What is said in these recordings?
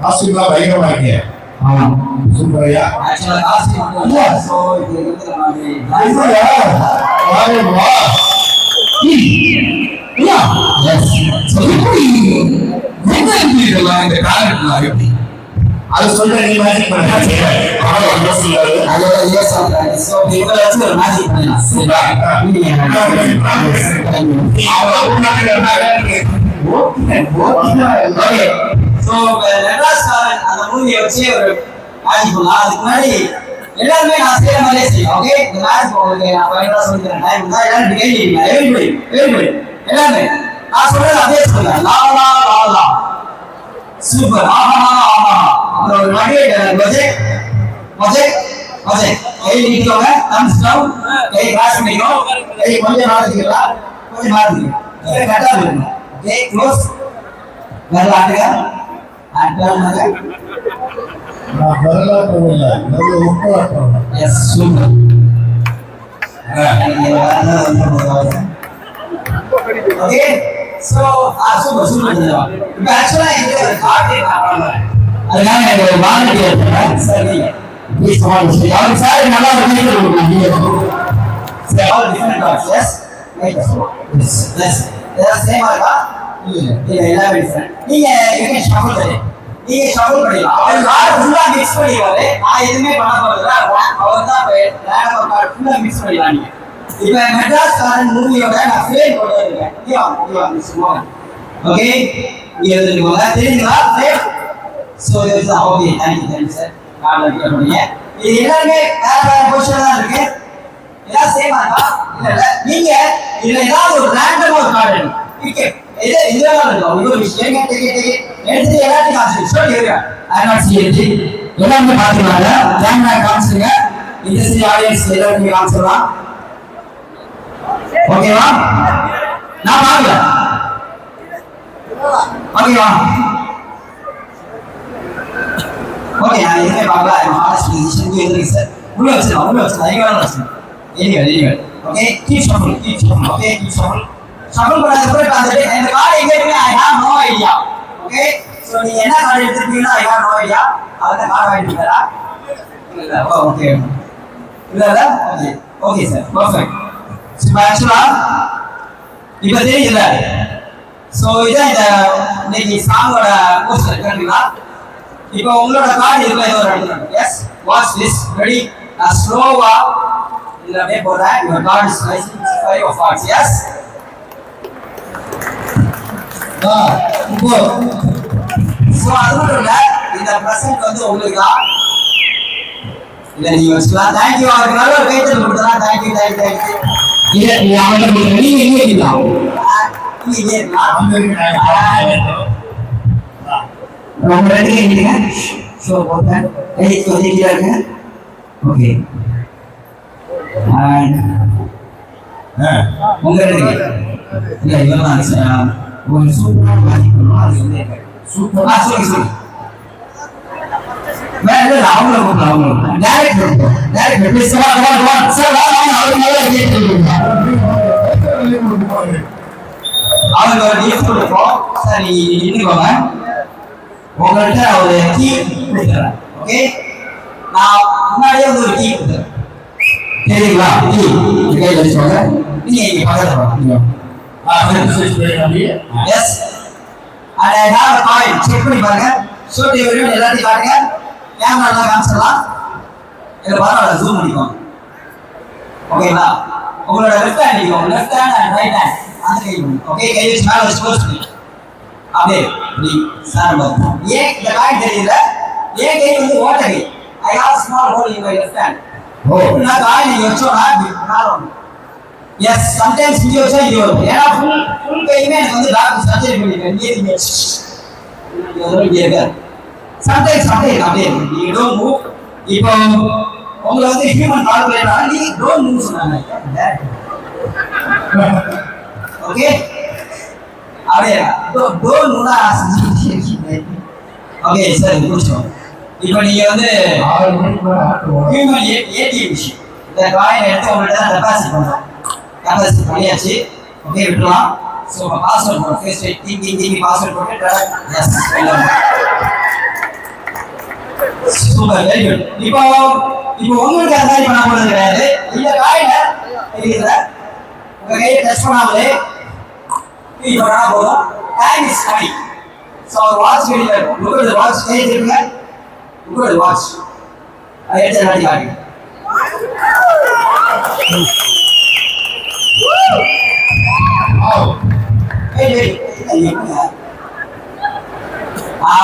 காஸ்டியூம்லாம் பயங்கரமா இருக்கீங்க ஆமா சூப்பரையா ஆக்சுவலா காஸ்டியூம் மட்டும் இல்ல சோ இது இருக்கிற மாதிரி சூப்பரையா வாங்க வா யா எஸ் சோ எப்படி என்ன இதெல்லாம் இந்த காரணத்துல எப்படி அது சொல்ற நீ மேஜிக் பண்ண ஆனா வந்து சொல்லாது அதோட யூஸ் ஆகுறாங்க சோ இவங்க வச்சு ஒரு மேஜிக் பண்ணலாம் சரியா அவங்க உன்னால இருந்தாங்க ஓகே சோ மெட்ராஸ் காரன் அந்த மூவியை வச்சு ஒரு மேஜிக் பண்ணலாம் அதுக்கு முன்னாடி எல்லாருமே நான் செய்யற மாதிரியே செய்யும் ஓகே இந்த மேஜிக் உங்களுக்கு நான் ஃபைனலா சொல்லி டைம் தான் எல்லாரும் கேள்வி எவ்ரிபடி எவ்ரிபடி நான் சொல்றது அதே சொல்லுங்க சூப்பர் ஆஹா ஆஹா அப்புறம் ஒரு மஜே மஜே மஜே கை தம்ஸ் டவுன் கை கிராஸ் பண்ணிக்கோ. கை கொஞ்சம் கொஞ்சம் இருக்கணும் ஓகே க்ளோஸ் வேற ஆட்டுங்க ஆட்டுங்க நான் வரலாற்று இல்லை நல்ல உட்காட்டம் yes super okay so ah super super இப்போ ஆக்சுவலா இது ஒரு கார்டு அதுக்காக எனக்கு ஒரு வாலண்டியர் இருக்கேன் சரி ப்ளீஸ் கமான் அவர் சார் நல்லா பண்ணிட்டு இருக்கீங்க சரி all different cards yes yes yes yes சேமா இருக்கா இல்ல எல்லாமே டிஃபரண்ட் நீங்க எங்க பண்ணி நீங்க ஷஃபிள் பண்ணிடலாம் அவர் கார்டு ஃபுல்லா மிக்ஸ் பண்ணிடுவாரு. நான் எதுவுமே பண்ண போறதில்ல. அவர் தான் ரேண்டமா ஃபுல்லா மிக்ஸ் பண்ணிடலாம் நீங்க இப்ப மெட்ராஸ் காரன் மூவியோட நான் ஃப்ரேம் போட்டு இருக்கேன் இங்க மிஸ் ஓகே இங்க எழுதிருக்கோங்க தெரியுங்களா? ஃப்ரேம் சோ இது okay thank you thank you sir card எடுத்து பண்ணீங்க. இது எல்லாருமே வேற வேற பொசிஷன் தான் இருக்கு. எல்லாம் சேமா இருக்கா? இல்ல நீங்க இதுல ஏதாவது ஒரு ரேண்டமா ஒரு கார்டு எடுங்க. இது இதெல்லாம் இருக்கும் இது ஒரு விஷயம் ஏங்க டேக் டேக் எடுத்து எல்லாத்தையும் காமிச்சு show area I not see it எல்லாமே பாத்துக்கலாங்க கேமரா காமிச்சுங்க இந்த சரி ஆடியன்ஸ் எல்லாரும் காமிச்சிடலாம் ஓகேவா நான் பார்க்கல ஓகேவா ஓகே நான் எதுவுமே பார்க்கல ஐ ஹானஸ்ட் பொசிஷன் எதிர்க்கு சார் உள்ள வச்சிடலாம் உள்ள வச்சிடலாம் எங்க வேணாலும் வச்சிடலாம் anywhere anywhere okay keep shuffle keep shuffle okay keep shuffle shuffle பண்ணதுக்கு அப்புறம் இப்போ இந்த கார்டு எங்க இருக்கு I have no idea okay so நீங்க என்ன கார்டு எடுத்துருக்கீங்களோ ஐ ஹேவ் நோ ஐடியா அதை கார்டு வாங்கிட்டு வரா இல்ல ஓகே இல்ல இல்ல ஓகே ஓகே சார் பர்ஃபெக்ட் இப்போ ஆக்சுவலா இப்போ தெரியல ஸோ இதான் இந்த இன்னைக்கு சாங்கோட போஸ்டர் இருக்கிறீங்களா இப்போ உங்களோட கார்டு இதுல ஏதோ ஒரு இடத்துல? எஸ் வாட்ச் திஸ் ரெடி நான் ஸ்லோவா இதுல அப்படியே போடுறேன். Your card is five of hearts yes so அது மட்டும் இல்ல இந்த ப்ரெசென்ட் வந்து உங்களுக்கு தான். இதை நீங்க வச்சுக்கலாம் தேங்க்யூ அவருக்கு நல்ல ஒரு கைத்தல் கொடுத்தலாம் thank you thank you thank you இல்ல நீ அவன்கிட்ட கொடுங்க நீங்க இங்கே இருக்கலாம் நீங்க இங்கே இருக்கலாம் ரொம்ப ரெண்டு கை நீங்க ஸோ ஓகே இருங்க. அண்ட் உங்க ரெண்டு இல்ல இவன் தான் ஒரு சூப்பரான மேஜிக் பண்ணுவோம் அது வந்து சூப்பர் ஆ வேற அவங்கள கூப்பிடலாம் அவங்கள direct direct please come come come sir வா வா அவர் மேல கேட்டு அவருக்கு ஒரு கிஃப்ட் கொடுப்போம் சார் நீ நின்றுக்கோங்க உங்கள்கிட்ட ஒரு கீ கொடுக்குறேன் ஓகே நான் முன்னாடியே வந்து ஒரு கீ கொடுக்குறேன் சரிங்களா கீ கையில் வச்சுக்கோங்க நீங்க இங்க வாங்க yes and I have check பண்ணி பாருங்க. ஷூட் வீடியோ எல்லாத்தையும் பாருங்க. கேமரா எல்லாம் காமிச்சிடலாம். இதில் பரவாயில்ல ஜூம் பண்ணிக்கோங்க ஓகேங்களா உங்களோட லெஃப்ட் ஹேண்ட் நிற்கும் left hand and right hand அந்த கை ஓகே கை வச்சு மேலே வச்சு க்ளோஸ் பண்ணி. அப்படியே இப்படி சார் ஏன் இந்த காயின் தெரியல ஏன் கை வந்து ஓட்ட கை? I have small hole in my left hand. நான் காயின் நீங்க வச்சோம்னா இப்படி மேலே எஸ் சம்டைம்ஸ் இங்கே வச்சா இங்கே வரும் ஏன்னா ஃபுல் ஃபுல் கையுமே எனக்கு வந்து டாக்டர் சர்ஜரி பண்ணிருக்கேன் இங்கே இங்கே இங்கே இருக்காது சம்டைம்ஸ் அப்படியே அப்படியே. நீங்க டோன்ட் மூவ் இப்போ உங்களை வந்து ஹியூமன் கால்குலேட்டர் நீங்க டோன்ட் மூவ் சொன்னாங்க. ஓகே அப்படியே டோன்ட் மூவ்னா ஓகே சரி முடிச்சோம் இப்போ நீங்க வந்து ஹியூமன் ஏடிஎம் மிஷின் இந்த காயின் எடுத்து உங்கள்கிட்ட டெபாசிட் பண்ணுறோம் கேன்வாஸ் பண்ணியாச்சு ஓகே விட்டுலாம் ஸோ பாஸ்வேர்ட் போடும் ஃபேஸ் டைப் திங்கி திங்கி பாஸ்வேர்ட் போட்டு எஸ் சூப்பர் வெரி குட் இப்போ இப்போ உங்களுக்கு அந்த மாதிரி பண்ண போறது கிடையாது. இந்த காயில தெரியுதுல உங்க கையை டச் பண்ணாமலே இது பண்ணா போதும். Time is money so our watch வெளியில் உங்களோட வாட்ச் கையில் இருக்குங்க உங்களோட வாட்ச் அதை எடுத்து நாட்டி காட்டுங்க.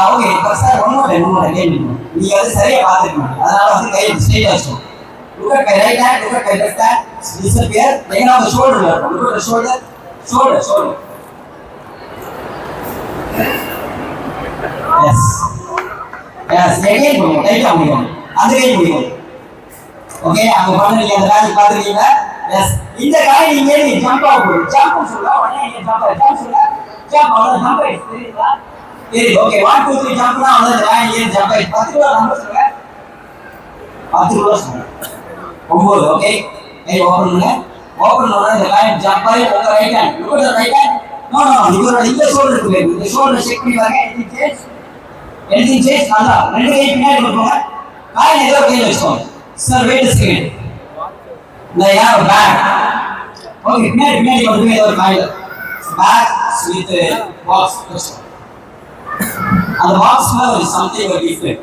ஓகே இப்போ சார் ஒன்னோட ஒன்னோட கேள்வி நீங்க வந்து சரியா பார்த்துருக்கீங்க அதனால வந்து கை ஸ்ட்ரெயிட் வச்சோம் look at my right hand look at my left hand disappear எங்க நம்ம ஷோல்டர்ல இருக்கும் லுக் அட் முடியும் அந்த கை முடியும் ஓகே அங்க பண்ணுறீங்க அந்த காய் பார்த்துருக்கீங்க எஸ் இந்த காய் நீங்க நீங்க ஜம்ப் ஆக போகுது ஜம்ப் சொல்ல உடனே நீ ஜம்ப் ஜம்ப் சொல்ல ஜம்ப் அவ்வளோ ஜம்ப் ஆயிடுச்சு தெரியுங்களா சரி okay one two three jump தான் வந்து காய் நீ ஜம்ப் ஆயிடுச்சு பத்து ரூபா நம்பர் சொல்ல பத்து ரூபா சொல்ல ஒன்பது ஓகே கை ஓபன் பண்ணுங்க ஓபன் பண்ணா இந்த காய் ஜம்ப் ஆகி உங்க ரைட் ஹேண்ட் உங்களோட ரைட் ஹேண்ட் நோ நோ இவரோட இந்த ஷோல்டர் இருக்கு இந்த ஷோல்டர் செக் பண்ணி பாருங்க. எனிதிங் சேஸ் எனிதிங் சேஸ் நல்லா. ரெண்டு கை பின்னாடி போடுங்க காய் ஏதோ கையில் வச்சுக்கோங்க. சார் வெயிட் செகண்ட் இந்த யார் பேக் ஓகே பின்னாடி பின்னாடி கொண்டு போய் ஏதோ ஒரு காயில் பேக் வித் பாக்ஸ் அந்த பாக்ஸ்ல ஒரு சம்திங் ஒரு கிஃப்ட்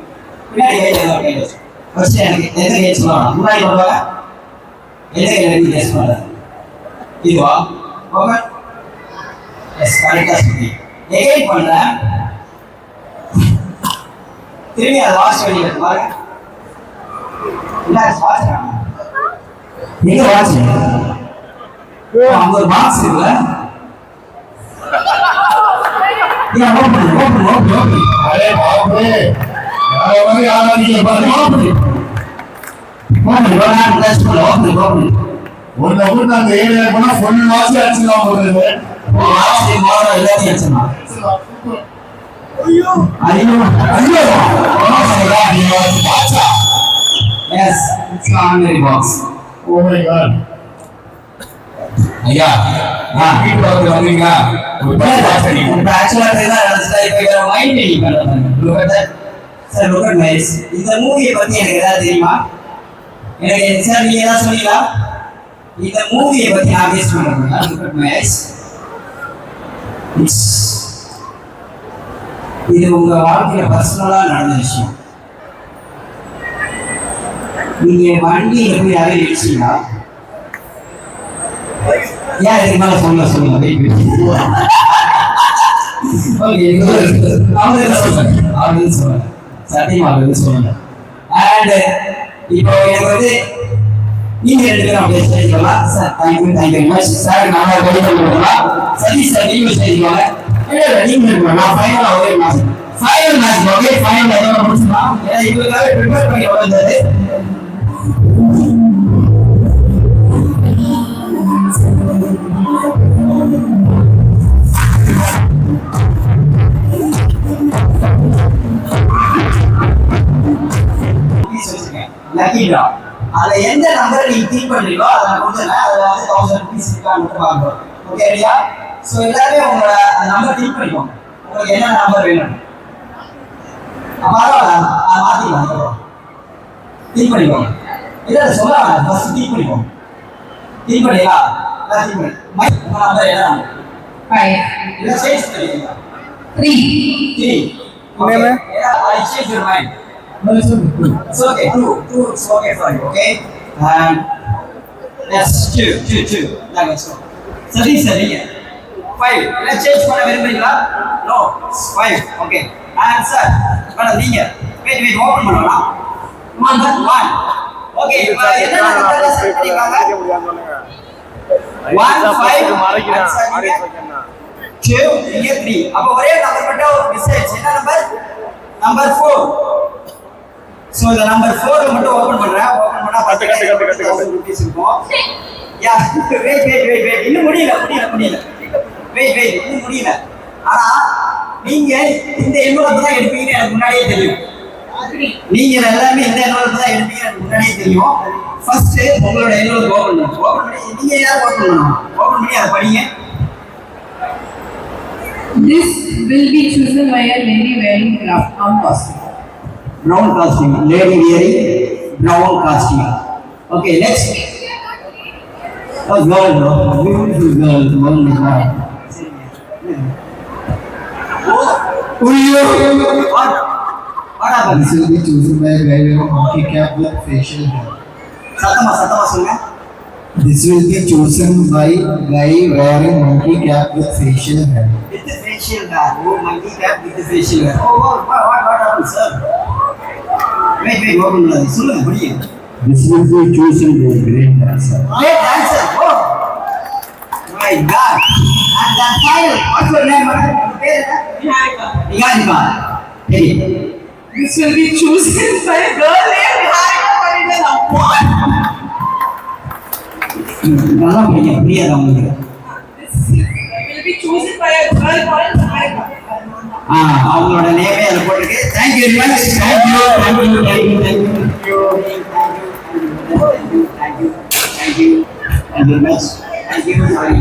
பின்னாடி கையில் ஏதோ கையில் வச்சு ஃபர்ஸ்ட் எனக்கு எந்த கேஸ் சொல்லலாம் முன்னாடி கொண்டு வாங்க எந்த கையில் கேஸ் பண்ணுறது இதுவா ஓகே எஸ் கரெக்டாக சொல்லி எகைன் பண்ணுறேன் திரும்பி அதை வாஷ் பண்ணி பாருங்க இல்ல வாட்ச் எங்க வாட்ச் அங்க ஒரு பாக்ஸ் இருக்குல்ல ஏன் ஓபன் ஓபன் ஓபன் ஓபன் அரே பாபு. யாரை வந்து யாராவது பாருங்க ஓபன் ஓபன் ஓபன் ப்ளஸ் பண்ணு ஓபன் ஓபன் ஒன்ன ஊர் அந்த ஏரியா போனா ஃபுல் வாசி அடிச்சுலாம் போகுது வாட்ச் மாடல் எல்லாத்தையும் வச்சுமா ஐயோ. ஐயோ. பாச்சா yes it's box oh my god ஐயா நான் வீட்டு பக்கத்துல வந்தீங்களா? இப்ப ஆக்சுவலா இதுதான் நடந்துச்சு இப்ப வேற மைண்ட் மெயினிங் பண்றாங்க சார் லுக் அட் மைஸ் இந்த மூவியை பத்தி எனக்கு ஏதாவது தெரியுமா? எனக்கு சார் நீங்க ஏதாவது சொன்னீங்களா இந்த மூவியை பத்தி நான் பேச மாட்டேன். லுக் அட் மைஸ் இட்ஸ் இது உங்க வாழ்க்கையில பர்சனலா நடந்த விஷயம். நீங்க வண்டி எப்படி யாரையும் இடிச்சீங்களா ஏன் இதுக்கு மேல சொல்ல சொல்லுங்க வெயிட் ஓகே சத்தியமா அவங்க அண்ட் இப்போ எனக்கு வந்து நீங்க ரெண்டு பேரும் அப்படியே sir thank you thank you much sir நாம ரெடி பண்ணி சரி சார் நீங்க சேர்த்துக்கோங்க இல்ல இல்ல நீங்க நான் ஃபைனலா ஒரே ஃபைனல் மேட்ச் ஓகே ஃபைனல் ஏதோ முடிச்சுக்கலாம். ஏன்னா இவங்களுக்காக ப்ரிப்பேர் பண்ணி வந்தது டிரா அதுல எந்த நம்பர் நீங்க கிளிக் பண்றீங்களோ அதை நான் கொடுத்துறேன் அதுல வந்து தௌசண்ட் ருபீஸ் இருக்கான்னு மட்டும் பார்க்கணும் ஓகே ஐடியா ஸோ எல்லாருமே உங்களோட அந்த நம்பர் கிளிக் பண்ணிக்கோங்க உங்களுக்கு என்ன நம்பர் வேணும்? பரவாயில்ல அதை மாத்திக்கலாம் கிளிக் பண்ணிக்கோங்க இல்லை சொல்ல ஃபர்ஸ்ட் கிளிக் பண்ணிக்கோங்க கிளிக் பண்ணியா? கிளிக் பண்ணி. மைக் உங்க நம்பர் என்ன Five, இல்லை சேஞ்ச் பண்ணிக்கோங்க. Three, three okay I change your mind It's okay. Two, two. It's okay for you. Okay. And yes, two, two, two. That was so. சரி சரிங்க ஃபைவ் இல்லை சேஞ்ச் பண்ண விரும்புறீங்களா no five okay and sir madam நீங்க wait wait open பண்ணலாம் one one okay இப்போ என்ன நம்பர்ல செட் பண்ணிருக்காங்க ஒன் ஃபைவ் டூ இங்கே த்ரீ அப்போ ஒரே நம்பர் மட்டும் மிஸ் ஆயிடுச்சு என்ன நம்பர் நம்பர் ஃபோர் ஸோ இந்த நம்பர் ஃபோர் மட்டும் ஓப்பன் பண்றேன். ஓப்பன் பண்ணா பத்து கட்டு, கட்டு, கட்டு, கட்டு. ருபீஸ் இருக்கும் yeah wait wait wait wait இன்னும் முடியல முடியல முடியல. வெயிட் வெயிட் இன்னும் முடியல. ஆனா நீங்க இந்த எண்பது தான் எடுப்பீங்கன்னு எனக்கு முன்னாடியே தெரியும். நீங்க எல்லாமே இந்த எண்பது தான் எடுப்பீங்க எனக்கு முன்னாடியே தெரியும். ஃபர்ஸ்ட் உங்களோட எண்பது ஓப்பன் பண்ணுங்க ஓப்பன் பண்ணி நீங்க யாரும் ஓப்பன் பண்ணணும்? ஓப்பன் பண்ணி அதை படிங்க. This will be chosen by a lady wearing brown costume. brown costume. Lady wearing brown costume. Okay, next. A girl, beautiful girl, wonderful. What? What happened? This will be chosen by wearing a hockey cap with facial hair. Satama, satama, sunna. This will be chosen by guy wearing monkey cap with facial hair. With the facial hair. Oh, monkey cap with the facial hair. Oh, what, what, what happened, sir? This is the chosen one, great dancer. Great dancer, oh! My God! And the final, what's your name? Niharika. Niharika. Hey. This will be chosen by a girl named Niharika Paridala. What? Nana, priya, priya, Ramu. This will be chosen by a girl called Niharika. அவங்களோட நேமே அதை போட்டிருக்கு thank you very much thank you thank you thank you thank you thank you thank you thank you thank you much thank you sorry